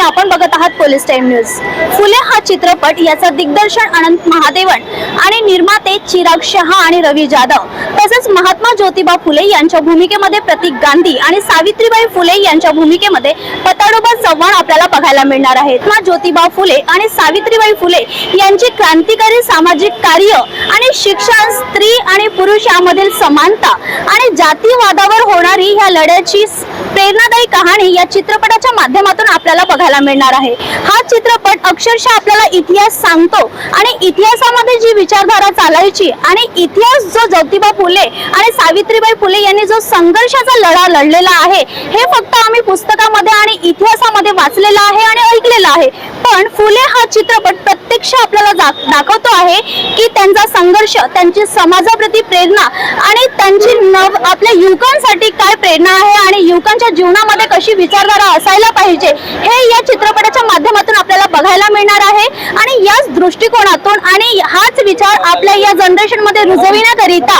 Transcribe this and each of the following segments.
आणि आपण बघत आहात पोलीस टाइम न्यूज. फुले हा चित्रपट याचा दिग्दर्शन अनंत महादेवन आणि निर्माते चिराग शहा आणि रवी जाधव तसेच महात्मा ज्योतिबा फुले यांच्या भूमिकेमध्ये प्रतीक गांधी आणि सावित्रीबाई फुले यांच्या भूमिकेमध्ये पताडोबा चव्हाण आपल्याला बघायला मिळणार आहेत. महात्मा ज्योतिबा फुले आणि सावित्रीबाई फुले यांची क्रांतिकारी सामाजिक कार्य आणि शिक्षण स्त्री आणि पुरुष यामधील समानता आणि जातीवादावर होणारी ह्या लढ्याची प्रेरणादायी कहाणी या चित्रपटाच्या माध्यमातून आपल्याला बघायला मिळणार आहे. हा चित्रपट अक्षरशः आपल्याला इतिहास सांगतो आणि इतिहासामध्ये जी विचारधारा चालायची आणि इतिहास जो ज्योतिबा फुले आणि सावित्रीबाई फुले यांनी जो संघर्षाचा लढा लढलेला आहे हे फक्त आम्ही पुस्तकामध्ये आणि इतिहासामध्ये वाचलेला आहे आणि ऐकलेला आहे. पण फुले हा चित्रपट प्रत्यक्ष आपल्याला दाखवतो आहे की त्यांचा संघर्ष त्यांची समाजाप्रती प्रेरणा आणि त्यांची नव आपल्या युवकांसाठी काय प्रेरणा आहे आणि युवकांच्या जीवनामध्ये कशी विचारधारा असायला पाहिजे हे या चित्रपटाच्या माध्यमातून आपल्याला बघायला मिळणार आहे. आणि याच दृष्टिकोनातून आणि हाच विचार आपल्या या जनरेशनमध्ये रुजविण्याकरिता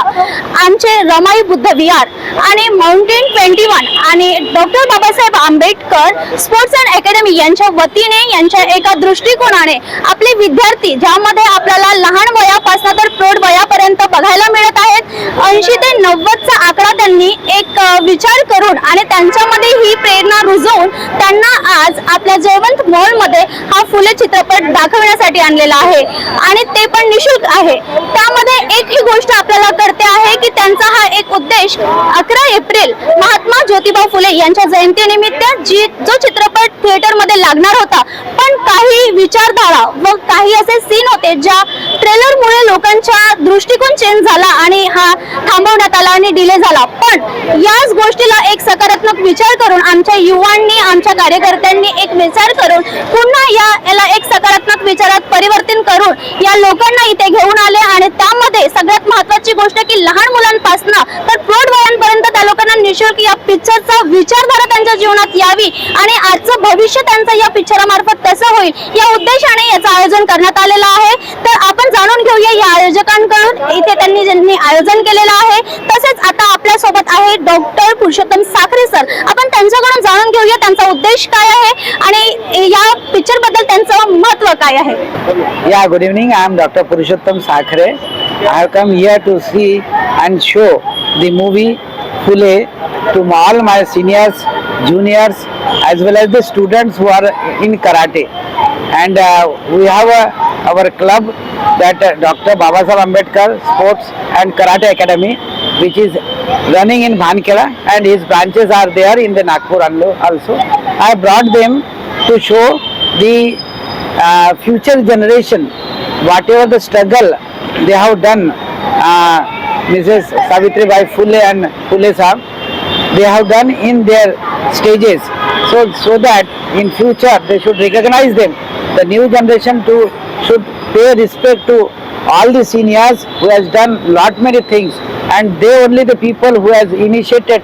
आमचे रमाई बुद्ध विहार आणि माउंटेन ट्वेंटी वन आणि doctor Babasaheb Ambedkar sports and academy यांच्या वतीने यांच्या एका दृष्टिकोनाने आपले विद्यार्थी ज्यामध्ये आपल्याला लहान वयापासून तर प्रौढ वयापर्यंत बघायला मिळत आहेत ऐंशी ते नव्वदचा आकडा त्यांनी एक विचार करून आणि त्यांच्यामध्ये ही प्रेरणा रुजवून त्यांना आज आपल्या जयवंत मॉलमध्ये हा फुले चित्रपट दाखवण्यासाठी आणलेला आहे. आणि ते पण निशुल्क आहे. त्यामध्ये एक ही गोष्ट आपल्याला करते आहे की त्यांचा हा एक उद्देश अकरा एप्रिल महात्मा ज्योतिबा फुले यांच्या जयंतीनिमित्त जी जो चित्रपट थिएटरमध्ये लागणार होता पण काही विचारधारा व काही असे सीन होते ज्या ट्रेलरमुळे लोकांच्या दृष्टिकोन चेंज झाला आणि हा थांबवण्यात आला आणि डिले झाला. पण याच गोष्टीला एक सकारात्मक विचार करून आमच्या युवांनी आमच्या कार्यकर्त्यांनी एक विचार करून पुन्हा या याला एक सकारात्मक विचारात परिवर्तन करून या लोकांना इथे घेऊन आले आणि त्यामध्ये सगळ्यात महत्वाची गोष्ट की लहान मुलांपासून तर प्रौढ वयांपर्यंत त्या लोकांना निशुल्क या पिक्चरचा विचारधारा त्यांच्या जीवनात यावी आणि आजचं भविष्य त्यांचं या पिक्चरामार्फत कसं होईल या उद्देशाने याचं आयोजन करण्यात आलेलं आहे. तर आपण जाणून घेऊया या आयोजकांकडून इथे त्यांनी ज्यांनी आयोजन केलेलं आहे. तसेच आता सोबत आहे डॉक्टर पुरुषोत्तम साखरे सर. आपण त्यांच्याकडून जाणून घेऊया त्यांचा उद्देश काय आहे आणि या पिक्चरबद्दल त्यांचं महत्त्व काय आहे. या good evening I am doctor Purushottam Sakhare I come here to see and show the movie Phule to all my seniors juniors as well as the student who are in karate and we have our club that doctor Babasaheb Ambedkar sports and karate academy which is running in Bhankela, and his branches are there in the Nagpur also. I brought them to show the uh, future generation whatever the struggle they have done uh, mrs savitri bai phule and phule sahab they have done in their stages so so that in future they should recognize them the new generation to should pay respect to all the seniors who has done lot many things and they only the people who has initiated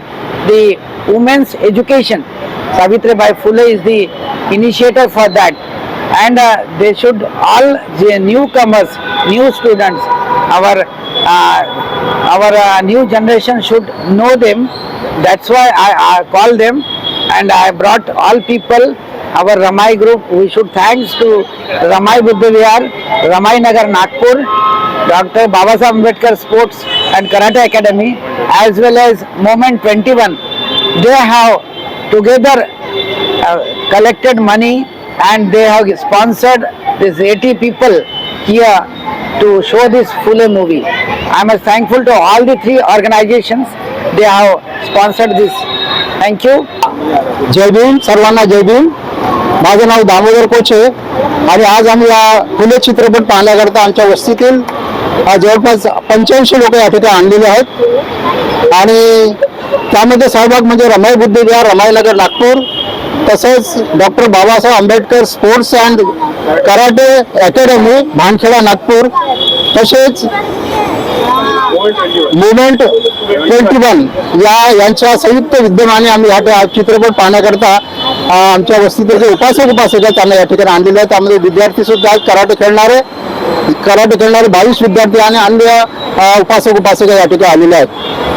the women's education. Savitri bai phule is the initiator for that. And uh, they should all the newcomers new students our uh, our uh, new generation should know them. That's why I, I call them and i brought all people our Ramai group. We should thanks to Ramai Buddhavihar, Ramai Nagar Nagpur, Dr. Baba Sahib Ambedkar Sports and Karate Academy as well as Moment 21. They have together uh, collected money and they have sponsored these 80 people here to show this Fule movie. I am thankful to all the three organizations. They have sponsored this. Thank you. Jai Bhim, Sarvana Jai Bhim. माझं नाव दामोदर कोचे आणि आज आम्ही या फुले चित्रपट पाहण्याकरता आमच्या वस्तीतील जवळपास पंच्याऐंशी लोक या ठिकाणी आणलेले आहेत. आणि त्यामध्ये सहभाग म्हणजे रमाई बुद्धिविहार रमाईनगर नागपूर तसेच doctor Babasaheb Ambedkar sports and karate academy Bhankheda Nagpur तसेच मुवमेंट ट्वेंटी वन या यांच्या संयुक्त विद्यमाने आम्ही हा चित्रपट पाहण्याकरता आमच्या वस्तीतील जे उपासक उपासक आहेत त्यांना या ठिकाणी आणलेले आहेत. त्यामध्ये विद्यार्थी सुद्धा आहेत कराटे खेळणारे. कराटे खेळणारे बावीस विद्यार्थी आणि अन्य अ, उपासक उपासिका या ठिकाणी आलेले आहेत.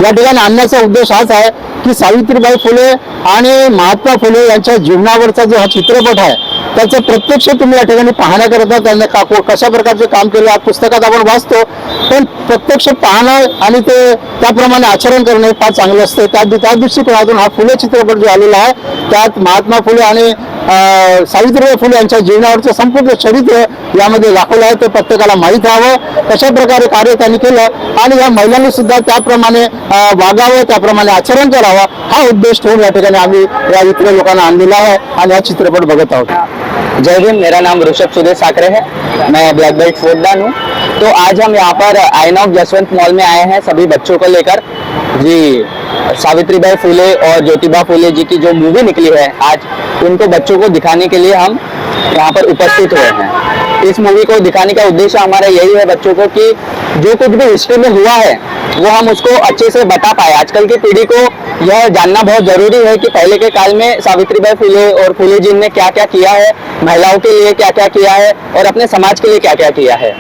या ठिकाणी आणण्याचा उद्देश हाच आहे की सावित्रीबाई फुले आणि महात्मा फुले यांच्या जीवनावरचा जो हा चित्रपट आहे त्याचं प्रत्यक्ष तुम्ही या ठिकाणी पाहण्याकरता त्यांनी का कशा प्रकारचे काम केलं या पुस्तकात आपण वाचतो. पण प्रत्यक्ष पाहणं आणि ते त्याप्रमाणे आचरण करणं हे फार चांगलं असतं. त्या त्या दृष्टिकोनातून हा फुले चित्रपट जो आलेला आहे त्यात महात्मा फुले आणि सावित्रीबाई फुले यांच्या जीवनावरचं संपूर्ण चरित्र यामध्ये दाखवलं आहे ते प्रत्येकाला माहीत राहावं कशा प्रकारे कार्य त्यांनी केलं आणि या महिलांनी सुद्धा त्याप्रमाणे वागावं त्याप्रमाणे आचरण करावं हा उद्देश ठेवून या ठिकाणी आम्ही या इथल्या लोकांना आणलेला आहे आणि हा चित्रपट बघत आहोत. जय हिंद मेरा नाम ऋषभ सुदेश साकरे है. मैं ब्लैक बेल्ट फोर्टदान हूँ। तो आज हम यहाँ पर आईनॉक जसवंत मॉल में आए हैं सभी बच्चों को लेकर। जी, सावित्रीबाई फूले और ज्योतिबा फूले जी की जो मूवी निकली है आज, उनको बच्चों को दिखाने के लिए हम यहाँ पर उपस्थित हुए हैं। इस मूवी को दिखाने का उद्देश्य हमारा यही है बच्चों को कि जो कुछ भी हिस्ट्री में हुआ है, वो हम उसको अच्छे से बता पाए। आजकल की पीढ़ी को यह जानना बहुत ज़रूरी है कि पहले के काल में सावित्रीबाई फुले और फुले जी ने क्या क्या किया है, महिलाओं के लिए क्या क्या किया है और अपने समाज के लिए क्या क्या किया है।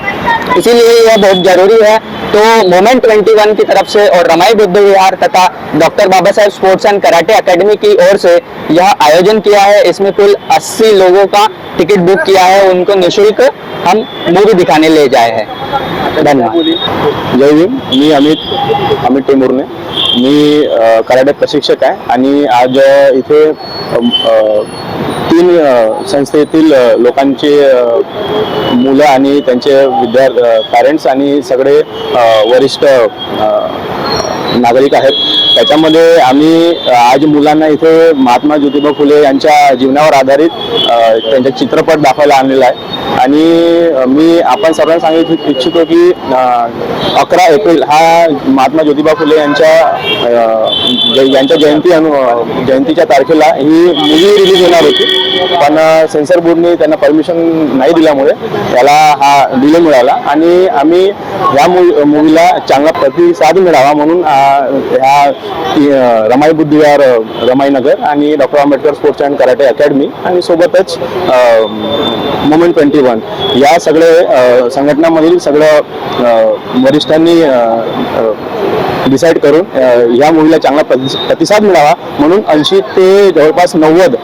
इसीलिए यह बहुत ज़रूरी है तो मोमेंट 21 की तरफ़ से और रमाई बुद्ध विहार तथा doctor Baba Saheb sports and karate academy की ओर से यह आयोजन किया है। इसमें कुल 80 लोगों का टिकट बुक किया है। उनको निशुल्क हम मूवी दिखाने ले जाए हैं। धन्यवाद। जय भीम। मी अमित अमित टेंभुर्णे मी कराटे प्रशिक्षक आणि आज इथे अम, संस्थेतील लोकांचे मुलं आणि त्यांचे विद्यार्थी पॅरेंट्स आणि सगळे वरिष्ठ नागरिक आहेत. त्याच्यामध्ये आम्ही आज मुलांना इथे महात्मा ज्योतिबा फुले यांच्या जीवनावर आधारित त्यांचा चित्रपट दाखवायला आणलेला आहे. आणि मी आपण सर्वांना सांगू इच्छितो की अकरा एप्रिल हा महात्मा ज्योतिबा फुले यांच्या यांच्या जयंती अनु जयंतीच्या तारखेला ही मूवी रिलीज होणार होती. पण सेन्सर बोर्डने त्यांना परमिशन नाही दिल्यामुळे त्याला हा डिले मिळाला. आणि आम्ही ह्या मूवीला चांगला प्रतिसाद मिळावा म्हणून ह्या रमाई बुद्धिवार रमाई रमाईनगर आणि doctor Ambedkar sports and karate academy आणि सोबतच मोमेंट ट्वेंटी वन. या सगळे संघटनामधील सगळं वरिष्ठांनी डिसाईड करून या मूवीला चांगला प्रतिसाद मिळावा. म्हणून ऐंशी ते जवळपास नव्वद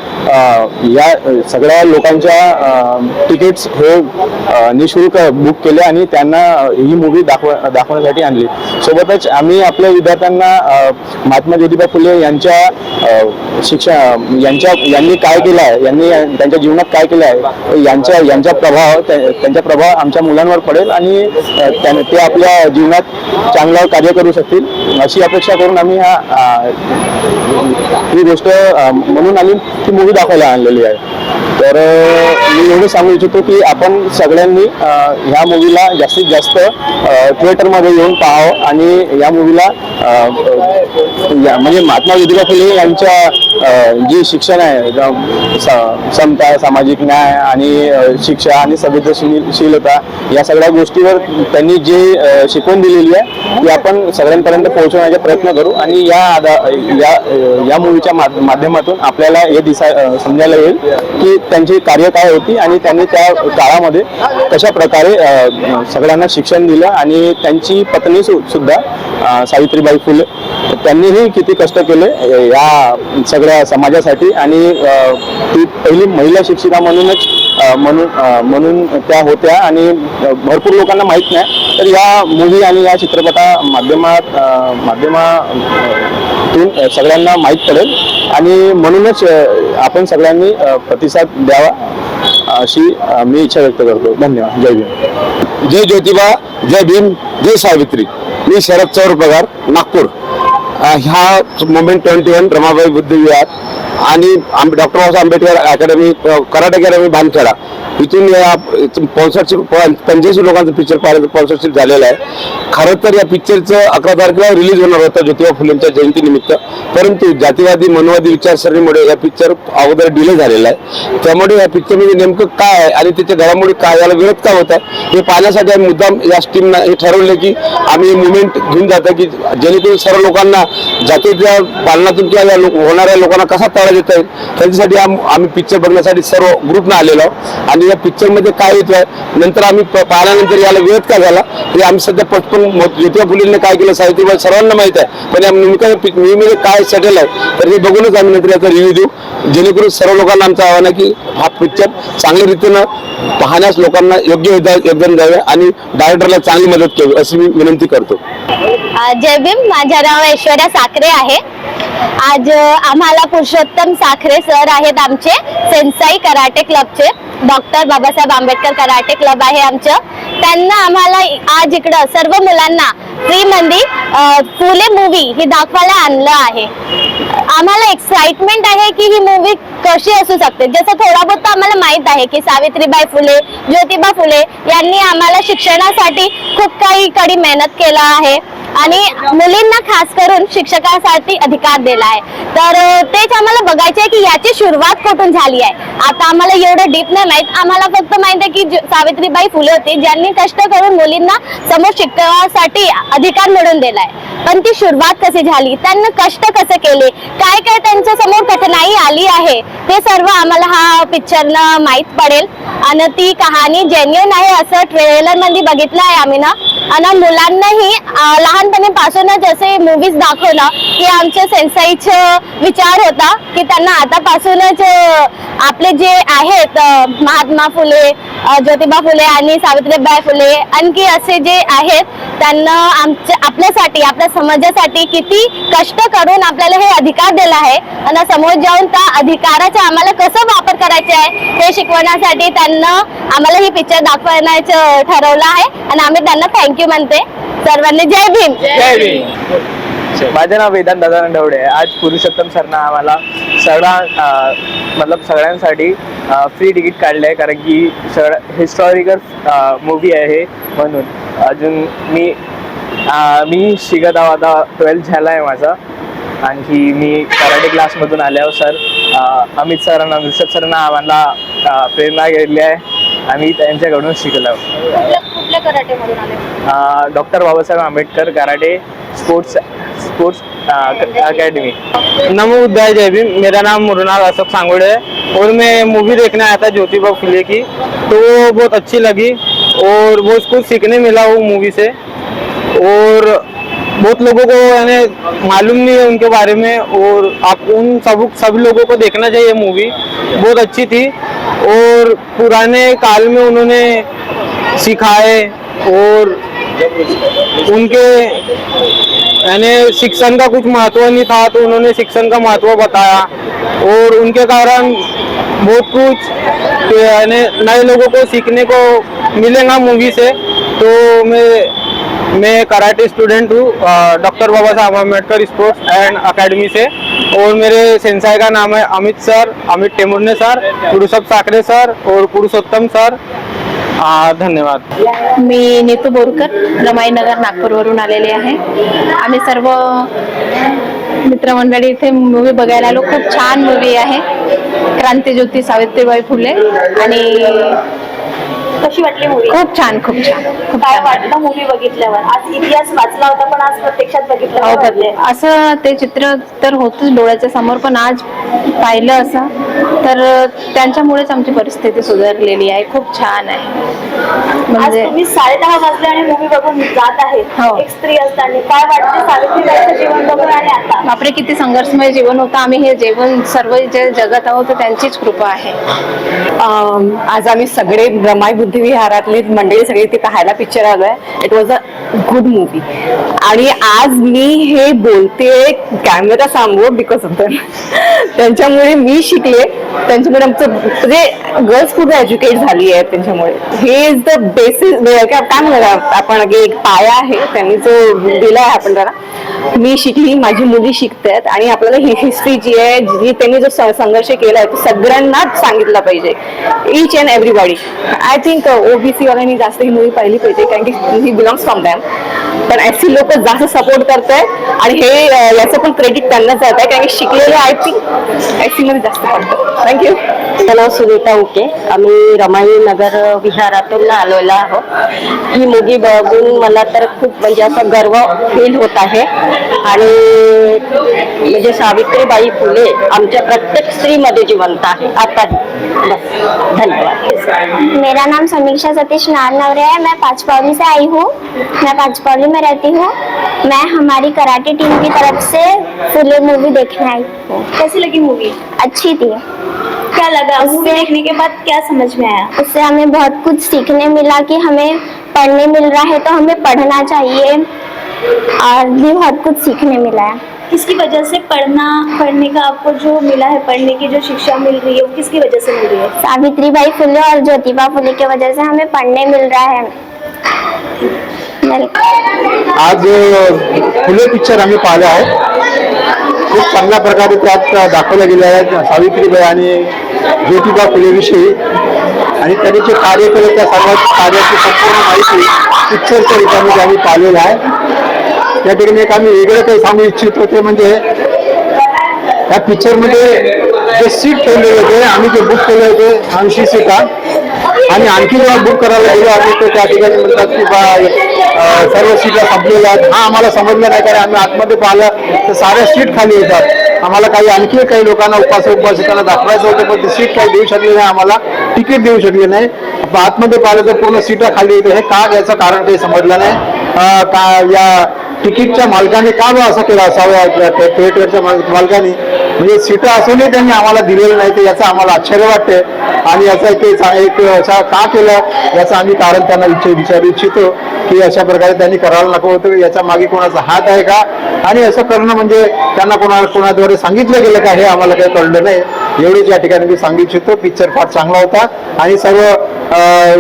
या सगळ्या लोकांच्या तिकीट्स हे निशुल्क बुक केले आणि त्यांना ही मूवी दाखव दाखवण्यासाठी आणली. सोबतच आम्ही आपल्या विद्यार्थ्यांना महात्मा ज्योतिबा फुले यांच्या शिक्षण शिक्षा यांच्या यांनी काय केलं आहे? यांनी त्यांच्या जीवनात काय केलं आहे? यांच्या यांचा प्रभाव त्यांचा प्रभाव आमच्या मुलांवर पडेल आणि ते आपल्या जीवनात चांगलं कार्य करू शकतील. अशी अपेक्षा करून आम्ही हा ही गोष्ट म्हणून आम्ही ती मूवी दाखवायला आणलेली आहे. तर मी एवढं सांगू इच्छितो की आपण सगळ्यांनी ह्या मूवीला जास्तीत जास्त थिएटरमध्ये येऊन पाहावं आणि या मूवीला म्हणजे महात्मा ज्योतिबा फुले यांच्या जी शिक्षण आहे समता सामाजिक न्याय आणि शिक्षा आणि संवेदनशीलता या सगळ्या गोष्टीवर त्यांनी जे शिकवून दिलेली आहे ती आपण सगळ्यांपर्यंत पोहोचवण्याचा प्रयत्न करू आणि या आधा या या मूवीच्या माध्यमातून आपल्याला हे दिसा समजायला येईल की त्यांची कार्य काय होती आणि त्यांनी त्या काळामध्ये कशा प्रकारे सगळ्यांना शिक्षण दिलं आणि त्यांची पत्नी सु- सुद्धा सावित्रीबाई फुले त्यांनीही किती कष्ट केले या सगळ्या समाजासाठी आणि ती पहिली महिला शिक्षिका म्हणूनच म्हणून म्हणून त्या होत्या आणि भरपूर लोकांना माहीत नाही. तर या मूवी आणि या चित्रपटा माध्यम माध्यमात माध्यमातून सगळ्यांना माहीत पडेल. आणि म्हणूनच आपण सगळ्यांनी प्रतिसाद द्यावा अशी मी इच्छा व्यक्त करतो. धन्यवाद. जय भीम. जय ज्योतिबा जय भीम जय सावित्री. मी शरद चौर पगार नागपूर. ह्या मुंबई ट्वेंटी वन रमाबाई बुद्ध विहार. आणि आंबे- doctor Babasaheb Ambedkar academy karate academy Bhankheda. इथून या स्पॉन्सरशिप पंच्याऐंशी लोकांचं पिक्चर पाहिलं स्पॉन्सरशिप झालेलं आहे. खरं तर या पिक्चरचं अकरा तारखेला रिलीज होणार होतं ज्योतिबा फुलेंच्या जयंतीनिमित्त. परंतु जातीवादी मनवादी विचारसरणीमुळे या पिक्चर अगोदर डिले झालेला आहे. त्यामुळे या पिक्चरमध्ये नेमकं काय आहे आणि त्याच्या घडामोडी काय याला विरोध का होत आहे हे पाहण्यासाठी आम्ही मुद्दाम या स्टीमनं हे ठरवलं की आम्ही मुवमेंट घेऊन जातो की जेणेकरून सर्व लोकांना जातीच्या पालनातून किंवा या लोक- होणाऱ्या लोकांना कसा तळ देता येईल. त्याच्यासाठी आम- आम्ही पिक्चर बघण्यासाठी सर्व ग्रुपनं आलेलो आहोत. आणि या पिक्चरमध्ये काय येतोय नंतर आम्ही पाहिल्यानंतर याला वेळ का झाला हे आम्ही सध्या पटकन ज्योतिबा फुलेंनी काय केलं सावित्रीबाई सर्वांना माहीत आहे. पण या नेमक्या नेहमी काय सेटल आहे तर हे बघूनच आम्ही नंतर याचा रिव्ह्यू देऊ. जेणेकरून सर्व लोकांना आमचं आव्हान आहे की हा पिक्चर चांगल्या रीतीनं पाहण्यास लोकांना योग्य योगदान द्यावे आणि डायरेक्टरला चांगली मदत करावी अशी मी विनंती करतो. जय भीम. माझं नाव ऐश्वर्या साखरे आहे. आज आम्हाला पुरुषोत्तम साखरे सर आहेत आमचे सेन्साई कराटे क्लबचे. Doctor Babasaheb Ambedkar karate club आहे आमचं. त्यांना आम्हाला आज इकडं सर्व मुलांना फ्रीमध्ये फुले मूवी ही दाखवायला आणलं आहे. आम्हाला एक्साइटमेंट आहे की ही मूवी कशी असू शकते? जसं थोडा बहुत आम्हाला माहीत आहे की सावित्रीबाई फुले ज्योतिबा फुले यांनी आम्हाला शिक्षणासाठी खूप काही कडी मेहनत केला आहे. आणि मुलींना खास करून शिक्षकासाठी अधिकार दिला आहे. तर तेच आम्हाला बघायचे आहे की याची सुरुवात कुठून झाली आहे? आता आम्हाला एवढं डीप नाही माहीत. आम्हाला फक्त माहीत आहे की सावित्रीबाई फुले होती ज्यांनी कष्ट करून मुलींना समोर शिक्षणासाठी अधिकार मिळवून दिलाय पण ती सुरुवात कशी झाली? त्यांना कष्ट कसे केले? काय काय त्यांच्यासमोर कठीणाई आली आहे? ते सर्व आम्हाला हा पिक्चरनं माहीत पडेल. आणि ती कहाणी जेन्युन आहे असं ट्रेलरमध्ये बघितलं आहे आम्ही ना. आणि मुलांनाही लहानपणीपासूनच असे मूवीज दाखवणं की आमच्या सेन्साईचं विचार होता की त्यांना आतापासूनच आपले जे आहेत महात्मा फुले ज्योतिबा फुले आणि सावित्रीबाई फुले आणखी असे जे आहेत त्यांना आमच्या आपल्यासाठी आपल्या समाजासाठी किती कष्ट करून आपल्याला हे अधिकार दिला आहे. आणि समोर जाऊन त्या अधिकाराचा आम्हाला कसं वापर करायचा आहे हे शिकवण्यासाठी त्यांना आम्हाला ही पिक्चर दाखवण्याचं ठरवलं आहे. आणि आम्ही त्यांना थँक्यू म्हणते. सर्वांनी जय भीम. माझं नाव वेदांत दादा नवडे आहे. आज पुरुषोत्तम सरनं आम्हाला सगळा मतलब सगळ्यांसाठी फ्री तिकीट काढलं आहे कारण की सगळं हिस्टॉरिकल मूवी आहे हे म्हणून. अजून मी मी शिकत आहो आता ट्वेल्थ झाला आहे माझा. आणखी मी कराटे क्लासमधून आल्यावर सर अमित सरांना ऋषभ सरांना आम्हाला प्रेरणा घेतली आहे. आम्ही त्यांच्याकडून शिकलो doctor Babasaheb Ambedkar karate sports sports academy. नमो बुद्धाय जय भीम, मेरा नाम मुरनाल अशोक सांगोड़े है और मैं मूवी देखने आया था ज्योति ज्योतिबा फुले की तो वो बहुत अच्छी लगी और बहुत कुछ सीखने मिला वो मूवी से। और बहुत लोगों को यानी मालूम नहीं है उनके बारे में और आप उन सब सभी लोगों को देखना चाहिए मूवी, बहुत अच्छी थी। और पुराने काल में उन्होंने सिखाए और उनके, यानी शिक्षण का कुछ महत्व नहीं था तो उन्होंने शिक्षण का महत्व बताया। और उनके कारण बहुत कुछ, यानी नए लोगों को सीखने को मिलेगा मूवी से। तो मैं मैं कराटे स्टूडेंट हूँ doctor Babasaheb Ambedkar sports and academy से। और मेरे सेंसाई का नाम है Amit sir, Amit Temurne sir, Purushottam Sakare sir और पुरुषोत्तम सर। धन्यवाद. मी नीतू बोरकर रमाईनगर नागपूरवरून आलेले आहे. आम्ही सर्व मित्रमंडळी इथे मूवी बघायला आलो. खूप छान मूवी आहे. क्रांतीज्योती सावित्रीबाई फुले आणि कशी वाटली मूवी खूप छान खूप छान. खूप काय छान. वाटलं मूवी बघितल्यावर? आज इतिहास वाचला होता पण आज प्रत्यक्षात हो, बघितलं पण असं ते चित्र तर होतच डोळ्याच्या समोर पण आज पाहिलं असं तर त्यांच्यामुळेच आमची परिस्थिती सुधारलेली आहे. खूप छान आहे. आज म्हणजे तुम्ही साडे दहा वाजले आणि मूवी बघून जात आहे हो. एक स्त्री असताना. काय वाटते सावित्रीबाईचं जीवन बघून आणि आता? बापरे किती संघर्षमय जीवन होतं. आम्ही हे जीवन सर्व जे जगत आहोत ते त्यांचीच कृपा आहे. आज आम्ही सगळे ब्रह्माई विहारातली मंडळी सगळी ती पाहायला पिक्चर आलोय. It was a good movie आणि आज मी हे बोलते कॅमेरा सांगू बिकॉज ऑफ दॅम त्यांच्यामुळे मी शिकले. त्यांच्यामुळे आमचं म्हणजे गर्ल्स खूप एज्युकेट झाली आहे त्यांच्यामुळे. हे इज द बेसिस काय म्हणूया आपण एक पाया आहे. त्यांनी जो दिला आहे आपण त्याला. मी शिकली माझी मुली शिकतायत आणि आपल्याला ही हिस्ट्री जी आहे जी त्यांनी जो संघर्ष केला आहे तो सगळ्यांनाच सांगितला पाहिजे. Each and everybody I think OBC वाल्यांनी जास्त ही मूवी पाहिली पाहिजे कारण की ही बिलॉंग्स फ्रॉम दॅम पण एस सी लोक जास्त सपोर्ट करत आहेत आणि हे याचं पण क्रेडिट त्यांनाच जात आहे. कारण की शिकलेले आय थिंक एस सी मध्ये जास्त पडतं. थँक्यू माझं नाव सुनीता उके. आम्ही रमाई नगर विहारातून आलेलो आहोत. ही मुगी बघून मला तर खूप म्हणजे असं गर्व फील होत आहे. आणि म्हणजे सावित्रीबाई फुले आमच्या प्रत्येक स्त्रीमध्ये जिवंत आहे. बस. धन्यवाद. मेरा नाम समीक्षा सतीश नारनवरे है. मैं पाँचपौली से आई हूँ. मैं पाँचपौली में रहती हूँ. मैं हमारी कराटे टीम की तरफ से फुले मूवी देखने आई हूँ. कैसी लगी मूवी अच्छी थी। क्या लगा? उससे- देखने के बाद क्या समझ में आया? उससे हमें बहुत कुछ सीखने मिला कि हमें पढ़ने मिल रहा है तो हमें पढ़ना चाहिए। और भी बहुत कुछ सीखने मिला है। किसकी वजह से पढ़ना पढ़ने का आपको जो मिला है पढ़ने की जो शिक्षा मिल रही है वो किसकी वजह से मिल रही है? सावित्री बाई फुले और ज्योतिबा फुले की वजह से हमें पढ़ने मिल रहा है। आज फुले पिक्चर आम्ही पाहिला आहे खूप चांगल्या प्रकारे त्यात दाखवल्या गेलं आहे. सावित्रीबाई आणि ज्योतिबा फुलेविषयी आणि त्यांनी जे कार्य केलं त्या सर्वात कार्याची संपूर्ण माहिती पिक्चरच्या रूपामध्ये आम्ही पाहिलेलं आहे. त्या ठिकाणी एक आम्ही वेगळं काही सांगू इच्छितो ते म्हणजे या पिक्चरमध्ये जे सीट ठेवलेले होते आम्ही जे बुक केले होते ऐंशी सीटा आणि आणखी जेव्हा बुक करायला गेलो आम्ही तर त्या ठिकाणी म्हणतात की बा सर्व सीटा संपलेल्या आहेत. हा आम्हाला समजलं नाही कारण आम्ही आतमध्ये पाहिलं तर साऱ्या सीट खाली येतात. आम्हाला काही आणखी काही लोकांना उपास उपासिकांना दाखवायचं होतं पण ती सीट काही देऊ शकली नाही आम्हाला तिकीट देऊ शकली नाही. आतमध्ये पाहिलं तर पूर्ण सीटा खाली येते. हे का याचं कारण काही समजलं नाही. का या तिकीटच्या मालकाने का बा असं केलं? असावं थिएटरच्या मालकाने. म्हणजे सीटं असूनही त्यांनी आम्हाला दिलेलं नाही ते याचं आम्हाला आश्चर्य वाटते आणि याचा एक एक असा का केलं? याचं आम्ही कारण त्यांना विचारू इच्छितो की अशा प्रकारे त्यांनी करायला नको होतं. याच्या मागे कोणाचा हात आहे का? आणि असं करणं म्हणजे त्यांना कोणा कोणाद्वारे सांगितलं गेलं का? हे आम्हाला काही कळलं नाही. एवढेच या ठिकाणी मी सांगू इच्छितो. पिक्चर फार चांगला होता. आणि सर्व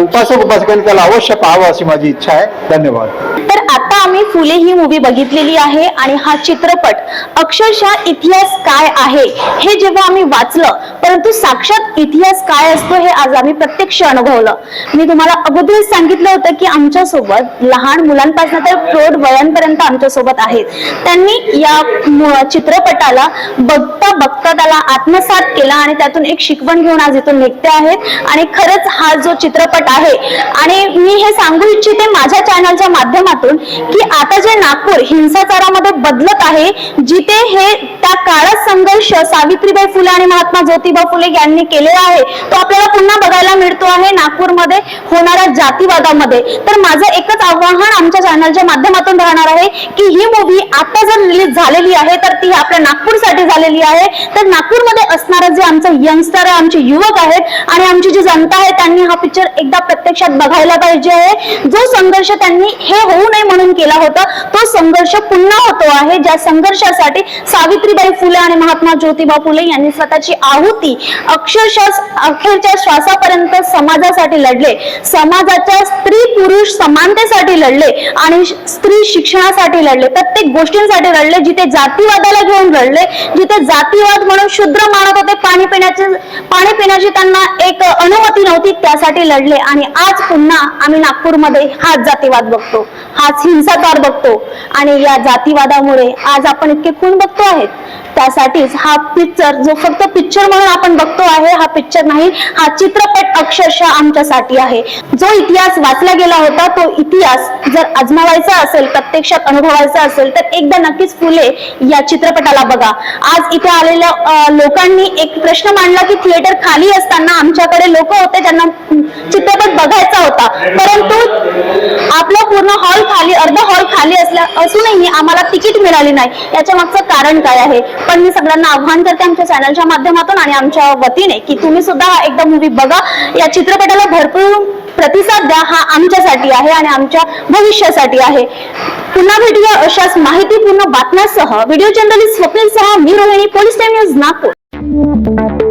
उपासक उपासकांनी त्याला अवश्य पाहावं अशी माझी इच्छा आहे. धन्यवाद. तर आता आम्ही फुले ही मूवी बघितलेली आहे आणि हा चित्रपट अक्षरशः इतिहास काय आहे हे जेव्हा आम्ही वाचलं परंतु साक्षात इतिहास काय असतो हे आज आम्ही प्रत्यक्ष अनुभवलं. मी तुम्हाला अगोदर सांगितलं होतं की आमच्यासोबत लहान मुलांपासून तर प्रौढ वयांपर्यंत आमच्यासोबत आहेत. त्यांनी या चित्रपटाला बघता बघता त्याला आत्मसात केला आणि त्यातून एक शिकवण घेऊन आज इथून निघते आहेत आणि खरंच हा जो चित्रपट आहे आणि मी हे सांगू इच्छिते माझ्या चॅनलच्या माध्यमातून की आता जे नागपूर हिंसाचारामध्ये बदलत आहे जिथे हे त्या काळात संघर्ष सावित्रीबाई फुले आणि महात्मा ज्योतिबा फुले यांनी केलेला आहे तो आपल्याला पुन्हा बघायला मिळतो आहे नागपूरमध्ये होणाऱ्या जातीवादामध्ये तर माझं एकच आव्हान आमच्या चॅनलच्या माध्यमातून राहणार आहे की ही मूवी आता जर रिलीज झालेली आहे तर ती आपल्या नागपूरसाठी झालेली आहे. तर नागपूरमध्ये असणारं जे आमचं यंगस्टर आहे आमचे युवक आहेत आणि आमची जी जनता आहे त्यांनी हा पिक्चर एकदा प्रत्यक्षात बघायला पाहिजे आहे. जो संघर्ष त्यांनी हे होऊ नये म्हणून केला होता तो संघर्ष पुन्हा होतो आहे. ज्या संघर्षासाठी सावित्रीबाई फुले आणि महात्मा ज्योतिबा फुले यांनी स्वतःची आहुती अक्षरशः अखेरच्या श्वासापर्यंत समाजासाठी लढले. समाजाच्या स्त्री पुरुष समानतेसाठी लढले आणि स्त्री शिक्षणासाठी लढले. प्रत्येक गोष्टींसाठी लढले जिथे जातीवादाला घेऊन लढले जिथे जातीवाद म्हणून शूद्र मानत होते पाणी पिण्याचे पाणी पिण्याची त्यांना एक अनुमती नव्हती त्यासाठी लढले. आणि आज पुन्हा आम्ही नागपूरमध्ये हाच जातीवाद बघतो. हाच हिंसाचार बघतो. आणि या जातीवादामुळे आज आपण इतके खून बघतो आहेत. त्यासाठीच हा पिक्चर जो फक्त पिक्चर म्हणून आपण बघतो आहे हा पिक्चर नाही हा चित्रपट अक्षरशः आमच्यासाठी आहे. जो इतिहास वाचला गेला होता तो इतिहास जर अजमावायचा असेल प्रत्यक्षात अनुभवायचा असेल तर एकदा नक्कीच फुले या चित्रपटाला बघा. आज इथे आलेल्या लोकांनी एक प्रश्न मांडला की थिएटर खाली असताना आमच्याकडे लोक होते ज्यांना चित्रपट बघायचा होता. परंतु आपला पूर्ण हॉल खाली अर्ध हॉल खाली असल्या असूनही आम्हाला तिकीट मिळाली नाही. याच्या मागचं कारण काय आहे? पण मी सगळ्यांना आव्हान करते आमच्या चॅनलच्या माध्यमातून आणि आमच्या वतीने की तुम्ही सुद्धा एकदा मूवी बघा. या चित्रपटाला भरपूर प्रतिसाद द्या. हा आमच्यासाठी आहे आणि आमच्या भविष्यासाठी आहे. पुन्हा भेटूया अशाच माहितीपूर्ण बातम्यासह. व्हिडिओ जर्नलिस्ट स्वप्नील सह मी Rohini police time news Nagpur.